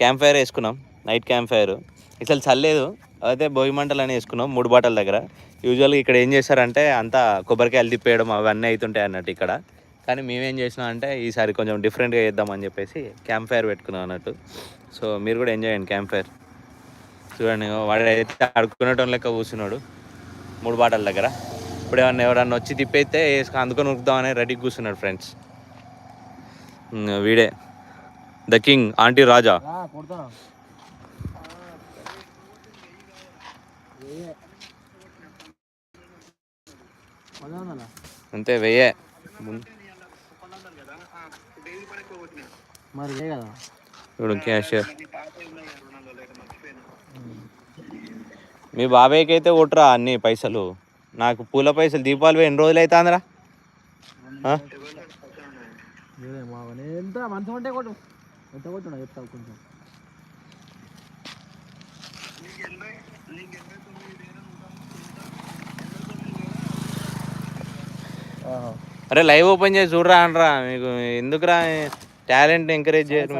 Camp fire వేసుకున్నాం. Night camp fire. అసలు చల్లేదు. అయితే భోగి మంటలు అని వేసుకున్నాం మూడు బాటల దగ్గర. యూజువల్గా ఇక్కడ ఏం చేస్తారంటే అంతా కొబ్బరికాయలు తిప్పేయడం అవన్నీ అవుతుంటాయి అన్నట్టు ఇక్కడ. కానీ మేమేం చేసినాం అంటే ఈసారి కొంచెం డిఫరెంట్గా చేద్దామని చెప్పేసి క్యాంప్ ఫైర్ పెట్టుకున్నాం అన్నట్టు. సో మీరు కూడా ఎంజాయ్ చేయండి క్యాంప్ ఫైర్. చూడండి వాడు అయితే అడుక్కునేటోని లెక్క కూర్చున్నాడు మూడు బాటల దగ్గర. ఇప్పుడు ఏమన్నా ఎవరన్నా వచ్చి తిప్పైతే వేసుకొని అందుకొని ఉరుకుదామని రెడీ కూర్చున్నాడు ఫ్రెండ్స్. వీడే. The king aunty Raja. అంతే వెయ్యే. ఇప్పుడు క్యాషియర్. మీ బాబాయ్కి అయితే కొట్టురా అన్ని పైసలు. నాకు పూల పైసలు దీపావళి ఎన్ని రోజులు అవుతుందిరా ఎంత? మంచిగా ఉంటే కొట్టు. ఎంత కొట్టున్నా చెప్తావు కొంచెం. అరే లైవ్ ఓపెన్ చేసి చూడరా అనరా మీకు ఎందుకురా టాలెంట్ ఎంకరేజ్ చేయరు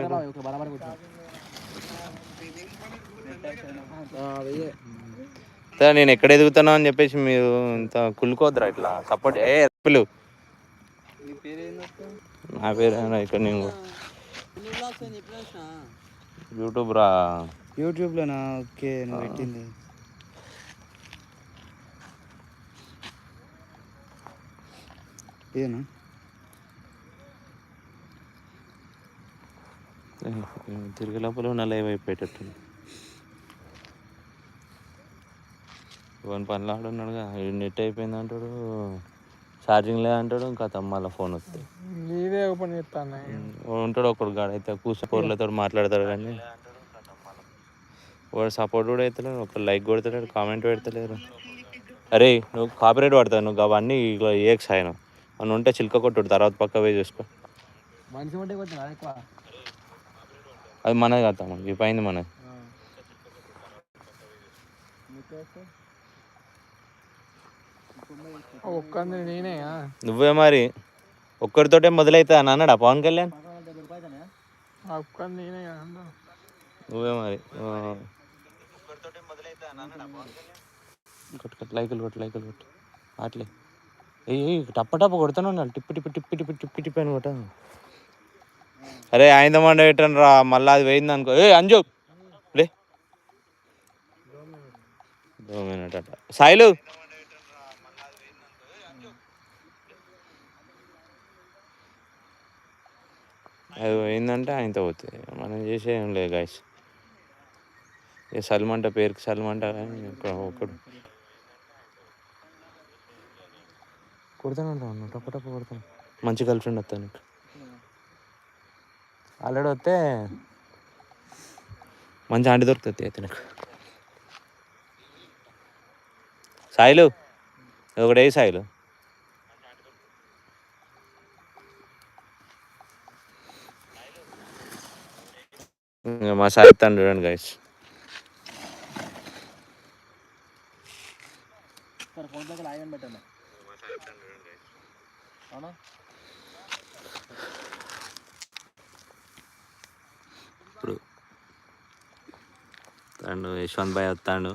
నేను ఎక్కడ ఎదుగుతానో అని చెప్పేసి మీరు ఇంత కుళ్ళుకోద్దురా ఇట్లా. సపోర్ట్ ఏ పిలు. నా పేరు ఇక్కడ నేను యూట్యూబ్ రా యూట్యూబ్లోనా? ఓకే నువ్వు పెట్టింది. ఇదేనా? తిరిగే లోపల ఉన్న లైవ్ అయిపోయేటట్టు ఇవన్నీ పనులు ఆడున్నాడుగా నెట్ అయిపోయింది అంటాడు ఛార్జింగ్ లేదంటాడు ఇంకా మళ్ళీ ఫోన్ వస్తుంది. నీదే ఓపెన్ చేస్తాను ఉంటాడు ఒకడు అయితే కూర్చో పొరలతో మాట్లాడతాడు కానీ. వాడు సపోర్ట్ కూడా అవుతలేడు ఒక లైక్ కొడతలేడు కామెంట్ పెడతలేరు అరే నువ్వు కాపీరైట్ పడతావు నువ్వు అవన్నీ ఇట్లా ఏక్స్ ఆయన అని ఉంటే చిల్క కొట్టుడు తర్వాత పక్క పోయి చూసుకో. అది మనది కదా మనకి పైంది మనది. ఒక్కంది నేనే నువ్వే మరి. ఒక్కరితోటే మొదలవుతా అని అన్నాడా పవన్ కళ్యాణ్? ఒక్కంది నేనే నువ్వే మరి. కొట్టు కొట్టు లైకులు కొట్టు లైకులు కొట్టు. అట్లే ఏ టప్ప టప్ప కొడుతూనే ఉండాలి టిప్పి టిప్పి టిప్పి టిప్పి టిప్పి టిప్పి అని కొట్ట. అరే ఆయన మండ పెట్టండి రా. మళ్ళీ అది పోయింది అనుకో. ఏ అంజు. అట సాయిలు. అది పోయిందంటే ఆయనతో పోతుంది మనం చేసే ఏం లేదు గాయస్ ఏ సల్మంట పేరుకి సల్మంట కానీ ఒకడు. కొడతాను అంటాను కొడతాను. మంచి గర్ల్ ఫ్రెండ్ వస్తాను ఆల్రెడీ వస్తే మంచి ఆంటీ దొరుకుతుంది అయితే నాకు. సాయిలు ఒకటే సాయిలు? ఇంకా మా సాయి తండ్రి చూడండి గైస్ ఇప్పుడు తండు యశ్వంత్ భాయ్ వస్తాడు. నీళ్ళు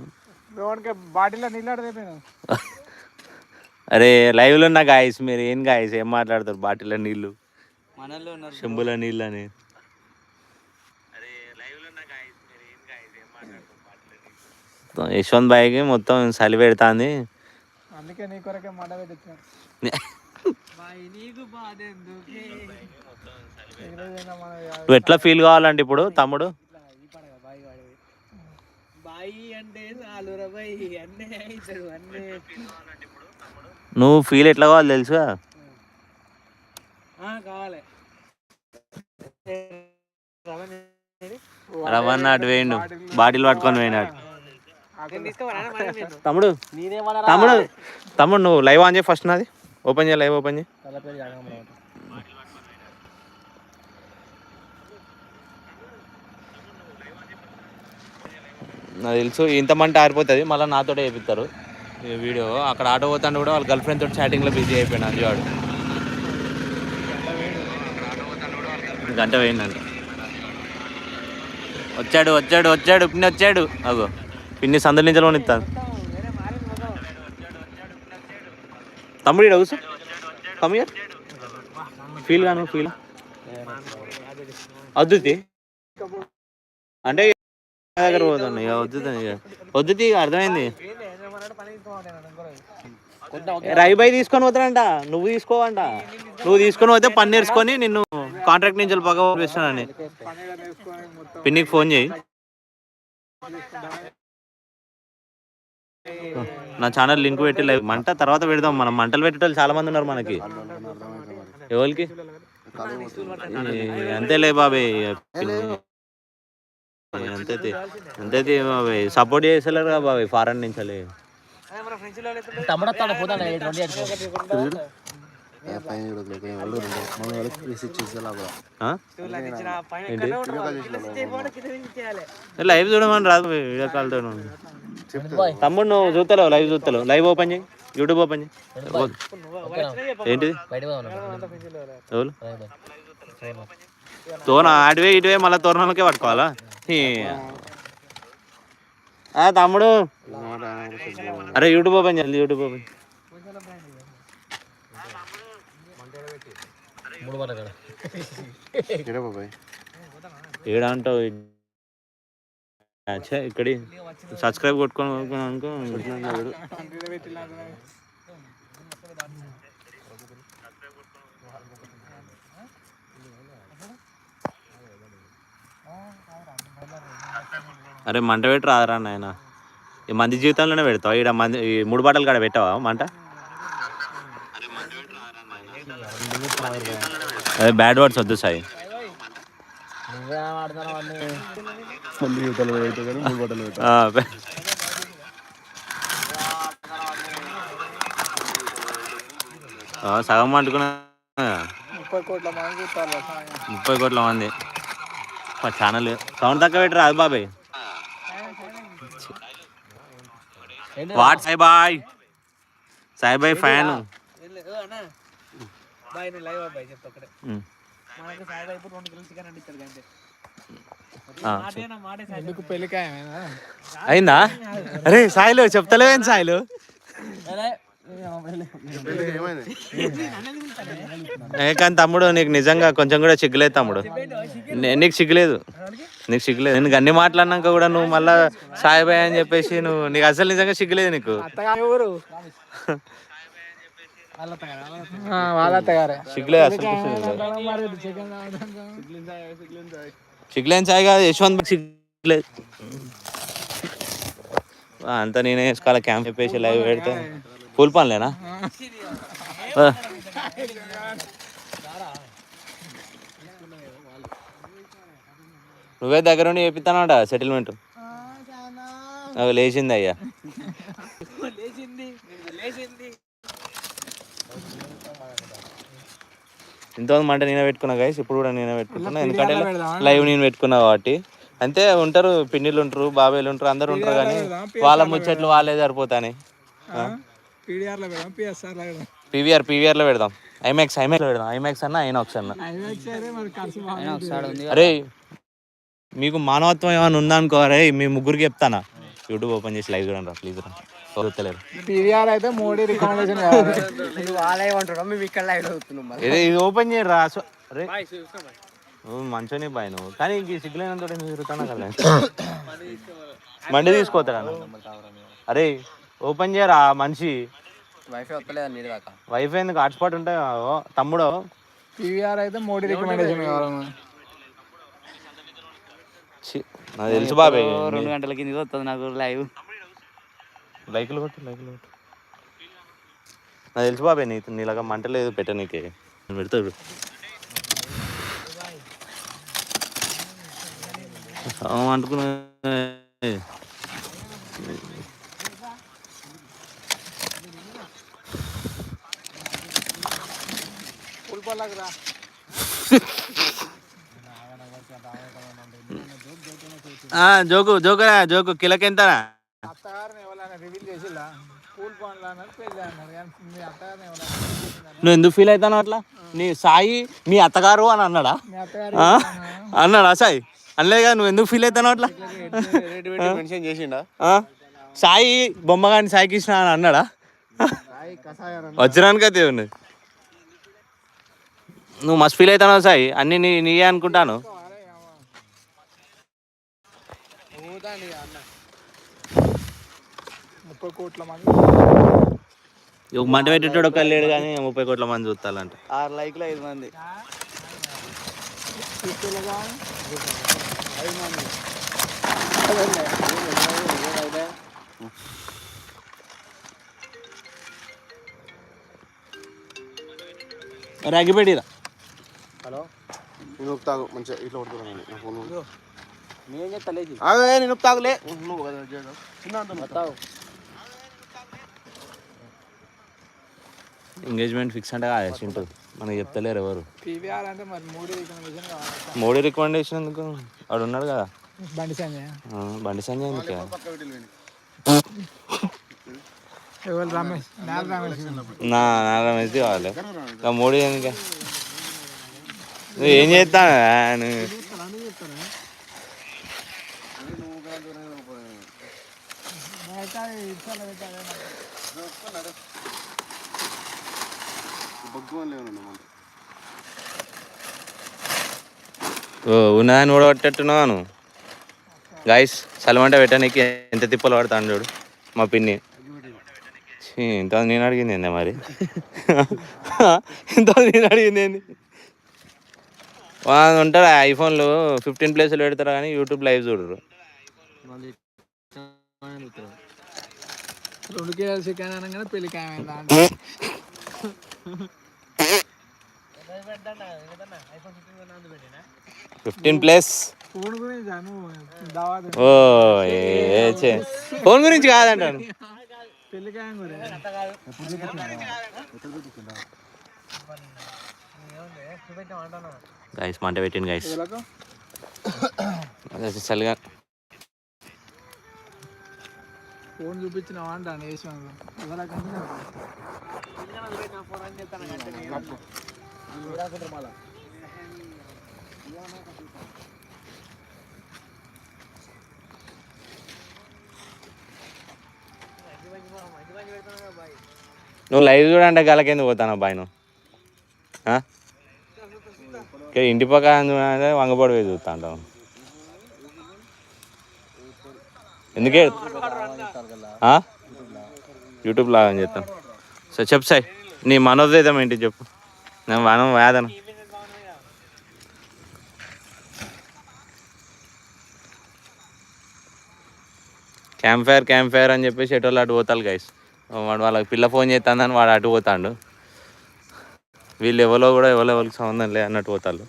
అరే లైవ్లో ఉన్న గాయస్ మీరు ఏం గాయస్ ఏం మాట్లాడతారు? బాటిల్లో నీళ్ళు. చెంబుల నీళ్ళు అని యశ్వంత్ భాయ్కి మొత్తం చలి పెడుతుంది. అందుకే నీ కొరకే మండ నువ్వు ఎట్లా ఫీల్ కావాలంటే ఇప్పుడు తమ్ముడు? నువ్వు ఫీల్ ఎట్లా కావాలి తెలుసా కావాలి. రవణ అటు వేయండు. బాటిల్ పట్టుకొని పోయినాడు. తమ్ముడు. తమ్ముడు తమ్ముడు నువ్వు లైవ్ ఆన్ చేయి ఫస్ట్ నాది. ఓపెన్ చేయి లైవ్ ఓపెన్ చేయి. నాకు తెలుసు ఇంతమంటే ఆరిపోతుంది మళ్ళీ నాతోటే చేపిస్తారు ఈ వీడియో అక్కడ ఆటో పోతాను కూడా వాళ్ళ గర్ల్ ఫ్రెండ్ తోటి చాటింగ్లో బిజీ అయిపోయినా అంజువాడు. గంట పోయిందంట. వచ్చాడు వచ్చాడు వచ్చాడు పిన్ని వచ్చాడు. అగో. పిన్ని సందడి నుంచి ఇస్తాను తమ్ముడు ఈడ కమ్ ఇయర్ ఫీల్ గాను ఫీల్ అద్దుతి. అంటే దగ్గర పోతుంది ఇక వద్దుతి ఇక. వద్దుతి ఇక అర్థమైంది రైబాయి తీసుకొని పోతాడంట నువ్వు తీసుకోవంట. నువ్వు తీసుకొని పోతే పని నేర్చుకొని నిన్ను కాంట్రాక్ట్ నుంచి వెళ్ళి పంపిస్తానని. పిన్నికి ఫోన్ చేయి. నా ఛానల్ లింక్ పెట్టి లైవ్ మంట తర్వాత పెడదాం. మనం మంటలు పెట్టేటోళ్ళు చాలా మంది ఉన్నారు మనకి. ఎవరికి? అంతేలే బాబాయ్. అంతే అంతే బాబాయ్ సపోర్ట్ చేసలేరు కదా బాబాయ్ ఫారెన్ నుంచి. తమ్ముడు లైవ్ చూడమని రాదు వీడియో కాల్తో తమ్ముడు నువ్వు చూస్తలేవు లైవ్ చూస్తలేవు లైవ్ ఓపెన్ చేయి యూట్యూబ్ ఓపెన్ చేయి. ఏంటిది? ఎవరు తోన? ఆడివే ఇటువే మళ్ళీ తోరణాలకే పట్టుకోవాలా? తమ్ముడు. అరే యూట్యూబ్ ఓపెన్ చేయాలి యూట్యూబ్ ఓపెన్ మూడు మాట కదా ఇక్కడ బాబాయ్ ఏడా అంటావు ఇక్కడి సబ్స్క్రైబ్ కొట్టుకొని అనుకో అరే మంట పెట్టి రాదురా నాయన. ఈ మంది జీవితంలోనే పెడతావు? ఇక్కడ మంది ఈ మూడు బాటలు కాడ పెట్టావా మంట? అదే బ్యాడ్ వర్డ్స్ వద్దు సాయి. సగం అంటుకున్నా ముప్పై కోట్ల మంది. మా ఛానల్ సౌండ్ తక్కువ పెట్టరా అది బాబాయ్? వాట్ సాయి సాయిబాయ్ సాయిబాయ్ ఫ్యాన్. బాయ్ నేను లైవ్ అబ్బాయి చెప్తా ఒకటే మనకి రెండు కిలోలు చికెన్ అంతే. ఎందుకు పెళ్ళికాయ అయిందా? అరే సాయిలు చెప్తలేవేం సాయిలు? కానీ తమ్ముడు నీకు నిజంగా కొంచెం కూడా సిగ్గులేదు తమ్ముడు. నే- నీకు సిగ్గులేదు నీకు సిగ్గులేదు నేను అన్ని మాట్లాడినాక కూడా నువ్వు మళ్ళా సాయిబాయ్ అని చెప్పేసి నువ్వు నీకు అసలు నిజంగా సిగ్గులేదు నీకు. ఎవరు? వాళ్ళ అత్తగారే సిగ్గులేని సాయి కాదు యశ్వంత్ అంతా నేనే వేసుకోవాలి క్యాంప్ చెప్పేసి లైవ్ పెడితే. పూల్ పనులేనా. నువ్వే దగ్గర ఉండి చేపిస్తానట సెటిల్మెంట్ అవి లేచింది అయ్యా లేచింది లేచింది ఇంతమంది మంట నేనే పెట్టుకున్నా గైస్ ఇప్పుడు కూడా నేనే పెట్టుకుంటున్నా. ఎందుకంటే లైవ్ నేను పెట్టుకున్నా కాబట్టి. అంతే ఉంటారు పిన్నిలు ఉంటారు బాబాయ్లు ఉంటారు అందరు ఉంటారు కానీ వాళ్ళ ముచ్చట్లు వాళ్ళే పిఎస్ఆర్లో పెడదాం పీవీఆర్ పీవీఆర్లో పెడదాం. ఐమాక్స్ ఐమాక్స్ పెడదాం. ఐమాక్స్ అన్న ఐనాక్స్ అన్న. అరే మీకు మానవత్వం ఏమైనా ఉందనుకో అరే మీ ముగ్గురికి చెప్తానా? యూట్యూబ్ ఓపెన్ చేసి లైవ్ చూడండి రా ప్లీజ్ రా. పీవీఆర్ అయితే మోడీ రికమెండేషన్ వాళ్ళే ఏమంటారు మేము ఇక్కడ లైవ్ అవుతున్నాం ఇది ఇది ఓపెన్ చేయరు? అరే. మంచోనే బాయ్ నువ్వు. కానీ ఇంక సిగ్గులేనంత తిరుగుతానా కదా. మండి తీసుకోతాడా అరే ఓపెన్ చేయరా మనిషి? వైఫై వస్తలేదు నీడి దాకా? వైఫై ఎందుకు? హాట్స్పాట్ ఉంటాయి తమ్ముడు? పీవీఆర్ అయితే మోడీ రికమెండేషన్ నాకు తెలుసు బాబాయ్ రెండు గంటల కింద వస్తుంది నాకు లైవ్ లైకులు కొట్టు లైకులు కొట్టు. నాకు తెలుసు బాబాయ్ నీ నీలాగా మంట లేదు పెట్ట నీకే నేను పెడతాడు అనుకున్నా జోకు జోకురా జోకు కిలకెంతనా నువ్వు ఎందుకు ఫీల్ అవుతావు అట్లా? నీ సాయి మీ అత్తగారు అని అన్నాడా? అన్నాడా? సాయి? అనలేగా నువ్వు ఎందుకు ఫీల్ అవుతావు అట్లా? మెన్షన్ చేసిండా? సాయి బొమ్మగాని సాయి కృష్ణ అని అన్నాడా? వజ్రానికి అయితే ఉంది నువ్వు మస్తు ఫీల్ అవుతున్నావు సాయి. అన్ని నీ నీయే అనుకుంటాను. ముప్పై కోట్ల మంది. మంట పెట్టేటోడు ఒక లేడు కానీ ముప్పై కోట్ల మంది చూస్తాలంట. ఆరు లైక్లు ఐదు మంది. రాగిపెట్టిరా హలో. నేను తాగు మంచిగా ఇట్లా కొడుతున్నాను నా ఫోన్. నేను చెప్తా నేను తాగులే నువ్వు కదా. చిన్న అంత నువ్వు ఎంగేజ్మెంట్ ఫిక్స్ అంటే కాదు చింటూ మనకి చెప్తలేరు ఎవరు. పీవీఆర్ అంటే మరి మూడు రికమెండేషన్ కావాలి? మోడీ రికమెండేషన్ ఎందుకు? వాడు ఉన్నాడు కదా. బండి సంజయ్. బండి సంజయ్ ఎందుకు రమేష్? నా నా రమేష్ కావాలి. ఇంకా మోడీ ఎందుకు? నువ్వు ఏం చేస్తాను ఊడగొట్టేట్టున్నావు నువ్వు? గాయస్ సలమంట పెట్టడానికి ఎంత తిప్పలు పడతాను చూడు మా పిన్ని. ఇంత నేను అడిగింది ఏంది మరి? ఇంత నేను అడిగింది ఏంది? వాళ్ళు ఉంటారు ఐఫోన్లు? ఫిఫ్టీన్ ప్లేస్లు పెడతారు కానీ యూట్యూబ్ లైవ్ చూడరు. రెండు చికెన్ అనగానే ఫిఫ్టీన్ ప్లస్ ఫోన్ గురించి ఓ ఫోన్ గురించి కాదంటాను గైస్ మంట పెట్టింది గైస్ వీళ్ళకు చలిగా ఫోన్ చూపించిన అంటాను వేసాను ఎవరికంటే నువ్వు లైవ్ చూడంటే గలకెందుకు పోతాను అబ్బాయి నువ్వు? ఇంటి పక్క చూడంటే వంగపడి పోయి చూస్తా అంటావు ఎందుకే యూట్యూబ్ లాగా అని చెప్తాను. సరే చెప్పు సాయి. నీ మనోవేదం ఏంటి చెప్పు. నేను మనం వేదన క్యాంప్ ఫైర్ క్యాంప్ ఫైర్ అని చెప్పేసి ఎటు వాళ్ళు అటు పోతారు గైస్ వాడు వాళ్ళకి పిల్ల ఫోన్ చేస్తానని వాడు అటు పోతాడు. వీళ్ళు ఎవరో కూడా ఎవరో ఎవరికి సంబంధం లే అన్నట్టు పోతారు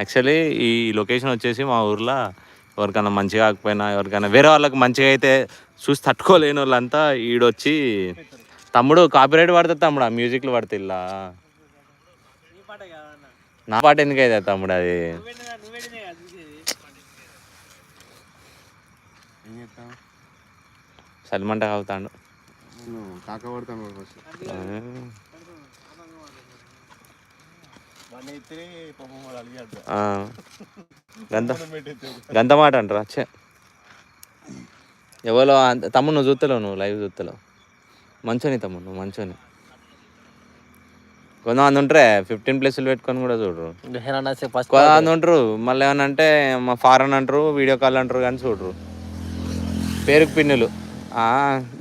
యాక్చువల్లీ ఈ లొకేషన్ వచ్చేసి మా ఊర్లో ఎవరికైనా మంచిగా కాకపోయినా ఎవరికైనా వేరే వాళ్ళకి మంచిగా అయితే చూసి తట్టుకోలేని వాళ్ళంతా ఈడొచ్చి తమ్ముడు కాపీరైట్ పడుతుంది తమ్ముడు ఆ మ్యూజిక్లు పడుతుంది ఇలా. నా పాట ఎందుకు అయితే తమ్ముడు అది? సల్మంట అవుతాడు. నేను కాక పడతాను ఫస్ట్ వాడిని అయితే పాపం వాడు అలిగాడు గంత గంత మాట అంటారా? ఛే. ఎవరో తమ్ముడు నువ్వు చూస్తలేవు నువ్వు లైవ్ చూస్తలేవు మంచోని తమ్ముడు నువ్వు మంచోని. కొంతమంది ఉంటారే ఫిఫ్టీన్ ప్లేస్లు పెట్టుకొని కూడా చూడరు. కొంతమంది ఉంటారు మళ్ళీ ఏమన్నా అంటే మా ఫారెన్ అంటారు వీడియో కాల్ అంటారు కానీ చూడరు. పేరుకు పిన్నులు. ఆ,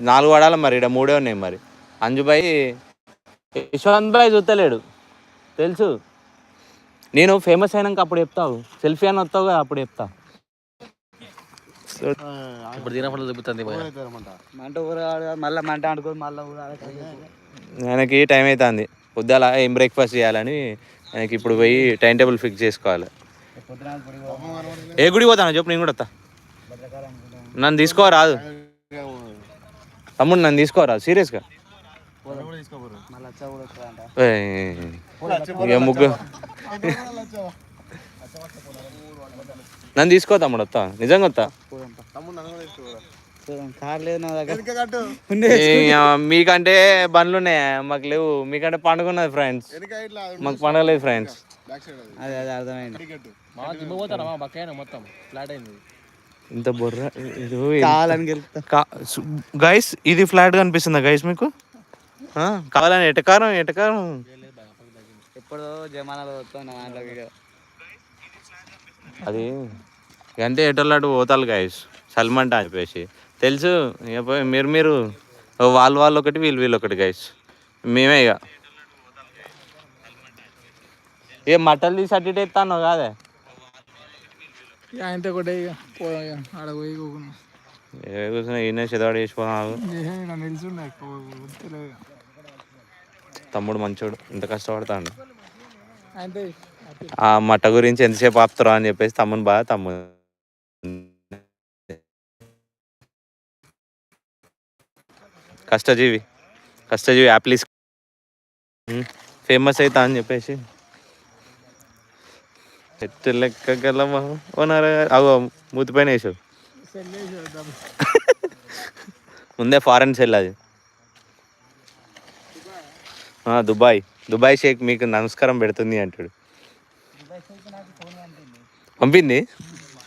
నాలుగు వాడాలి మరి ఇక్కడ మూడే ఉన్నాయి మరి. అంజుబాయి యశ్వంత్ బాయ్ చూస్తలేడు తెలుసు? నేను ఫేమస్ అయినాక అప్పుడు చెప్తావు. సెల్ఫీ అని వస్తావు కదా అప్పుడు చెప్తా. ఇప్పుడు తినప్పుడు మంట మళ్ళీ మంట ఆడుకోదు మళ్ళీ ఆయనకి టైం అవుతుంది పొద్దుల ఏం బ్రేక్ఫాస్ట్ చేయాలని ఆయనకి ఇప్పుడు పోయి టైం టేబుల్ ఫిక్స్ చేసుకోవాలి. ఏ గుడి పోతాను చెప్పు నేను కూడా వస్తా. నన్ను తీసుకోరాదు తమ్ముడు నన్ను తీసుకోరాదు సీరియస్గా ఇక ముగ్గు నన్ను తీసుకో తమ్ముడు వస్తా. నిజంగా వస్తా? మీకంటే బండ్లు ఉన్నాయా మాకు లేవు. మీకంటే పండుగ ఉన్నది ఫ్రెండ్స్ మాకు పండుగ లేదు ఫ్రెండ్స్ అది. అదే అర్థమైంది. టికెట్ మా జిమ్ పోతారా? మా బక్కైనా మొత్తం. ఫ్లాట్ అయింది. ఇంత బొర్ర. గైస్ ఇది. ఫ్లాట్ కనిపిస్తుందా గైస్ మీకు? ఆ, కావాలని ఎటకారం ఎటకారం. ఎప్పుడో జమానాలో వస్తాను నా దాంట్లో వీడియో. అది అంటే ఎటోళ్ళటు పోతారు గైస్ సల్మంట అని చెప్పేసి. తెలుసు ఇక పోయి మీరు మీరు వాళ్ళు వాళ్ళు ఒకటి వీళ్ళు వీళ్ళు ఒకటి గైస్ మేమే ఇక. ఏ మట్టలు తీసి అట్టి ఎత్తాను కాదే? ఆయనతో కూడా ఇక. ఆడ పోయి కూకున్నాం. ఏ కూర్చొని ఈయన చదవాడు వేసిపోతున్నాడు తమ్ముడు మంచోడు ఇంత కష్టపడతాడు. ఆ మట్ట గురించి ఎంతసేపు ఆపుతారో అని చెప్పేసి తమ్ముని బాగా తమ్ముడు కష్టజీవి కష్టజీవి యాప్లీస్ ఫేమస్ అవుతా అని చెప్పేసి. ఎత్తు లెక్క గల ఓనర్ అగో మూతిపైన వేసావు ముందే ఫారెన్ సెల్ అది. ఆ, దుబాయ్. దుబాయ్ షేక్ మీకు నమస్కారం పెడుతుంది అంటాడు. పంపింది?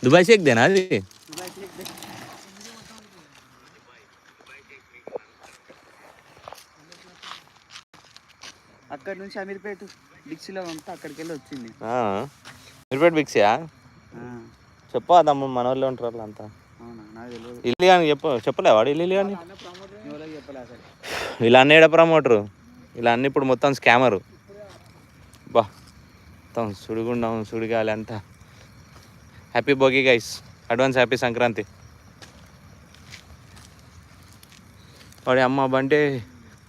దుబాయ్ షేక్ దేనా అది? అక్కడ నుంచి అమీర్పేట డిక్సీలో పంపితే అక్కడికి వెళ్ళి వచ్చింది మిర్పేట్ బిక్సియా ఆ, చెప్పా తమ్ముడు మన వాళ్ళు ఉంటారు నాకు తెలియదు ఇల్లు కానీ చెప్పు చెప్పలే వాడు ఇల్లు కానీ ఇలా అన్నీ ఏడ ప్రమోటరు ఇలా అన్ని ఇప్పుడు మొత్తం స్కామరు. బా మొత్తం సుడిగుండం సుడిగాలి అంతా. Happy Bhogi guys advance happy Sankranti. వాడి అమ్మ బంటే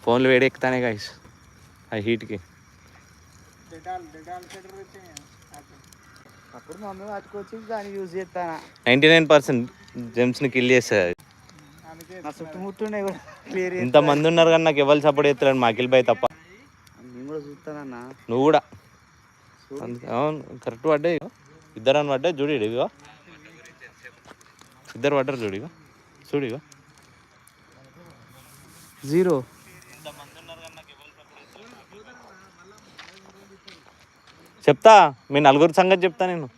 ఫోన్లు వేడెక్కుతానే గైస్ ఆ హీట్కి నైంటీ నైన్ పర్సెంట్ జెమ్స్ని కిల్ చేస్తుంది నా చుట్టుముట్టుండే కూడా క్లియర్ ఇంతమంది ఉన్నారు కానీ నాకు ఎవరు సపోర్ట్ చేస్తాడు మాకిల్ బాయ్ తప్ప. నేను కూడా చూస్తానన్నా. నువ్వు కూడా. అవును కరెక్ట్ పడ్డాయి. ఇద్దరు అని పడ్డాయి చూడు ఈడు ఇగో. ఇద్దరు పడ్డారు చూడు ఇగో. చూడు ఇగో. జీరో చెప్తా మీ నలుగురు సంగతి చెప్తా నేను.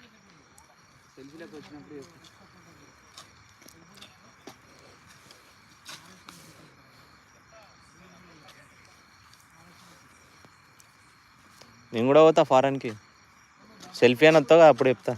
నేను కూడా పోతా ఫారెన్కి సెల్ఫీ అని వస్తావు అప్పుడు చెప్తా.